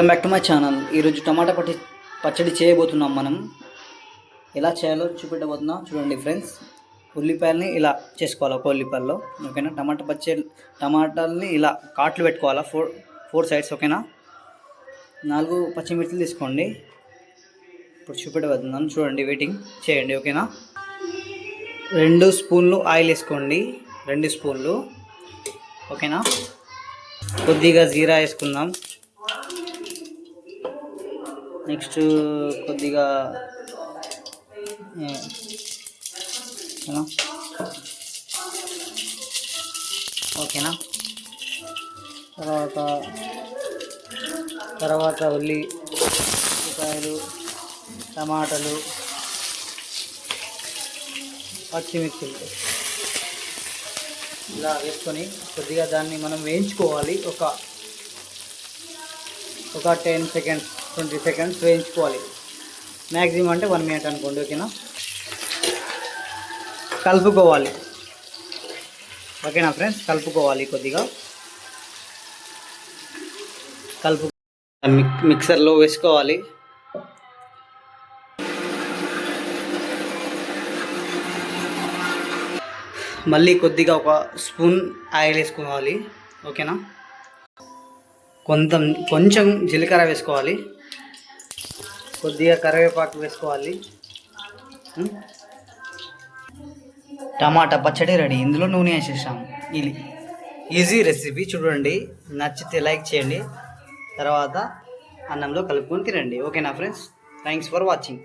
Welcome back to my channel ఈరోజు టమాటా పట్టి పచ్చడి చేయబోతున్నాం మనం. ఎలా చేయాలో చూపెట్టబోతున్నాం. చూడండి ఫ్రెండ్స్ ఉల్లిపాయలని ఇలా చేసుకోవాలి ఒక ఉల్లిపాయల్లో. ఓకేనా? టమాటా పచ్చడి టమాటాలని ఇలా కాట్లు పెట్టుకోవాలా? ఫోర్ ఫోర్ సైడ్స్ ఓకేనా? నాలుగు పచ్చిమిర్చిలు తీసుకోండి. ఇప్పుడు చూపెట్టబోతున్నాను చూడండి వెయిటింగ్ చేయండి ఓకేనా? రెండు స్పూన్లు ఆయిల్ వేసుకోండి. రెండు స్పూన్లు ఓకేనా? కొద్దిగా జీరా వేసుకుందాం. నెక్స్ట్ కొద్దిగా ఓకేనా ఓకేనా? తర్వాత తర్వాత ఉల్లి ఉల్లిపాయలు టమాటాలు పచ్చిమిర్చిలు. ఇలా వేసుకొని కొద్దిగా దాన్ని మనం వేయించుకోవాలి ఒక ఒక టెన్ సెకండ్స్ ట్వంటీ సెకండ్స్ వేయించుకోవాలి. మ్యాక్సిమం అంటే వన్ మినిట్ అనుకోండి ఓకేనా కలుపుకోవాలి. ఓకేనా ఫ్రెండ్స్ కలుపుకోవాలి కొద్దిగా. కలుపు మిక్ మిక్సర్లో వేసుకోవాలి. మళ్ళీ కొద్దిగా ఒక స్పూన్ ఆయిల్ వేసుకోవాలి. ఓకేనా కొంత కొంచెం జీలకర్ర వేసుకోవాలి. కొద్దిగా కరివేపాకు వేసుకోవాలి. టమాటా పచ్చడి రెడీ. ఇందులో నూనె వేసేసాము ఇది ఈజీ రెసిపీ చూడండి. నచ్చితే లైక్ చేయండి. తర్వాత అన్నంలో కలుపుకొని తినండి. ఓకేనా ఫ్రెండ్స్? Thanks for watching.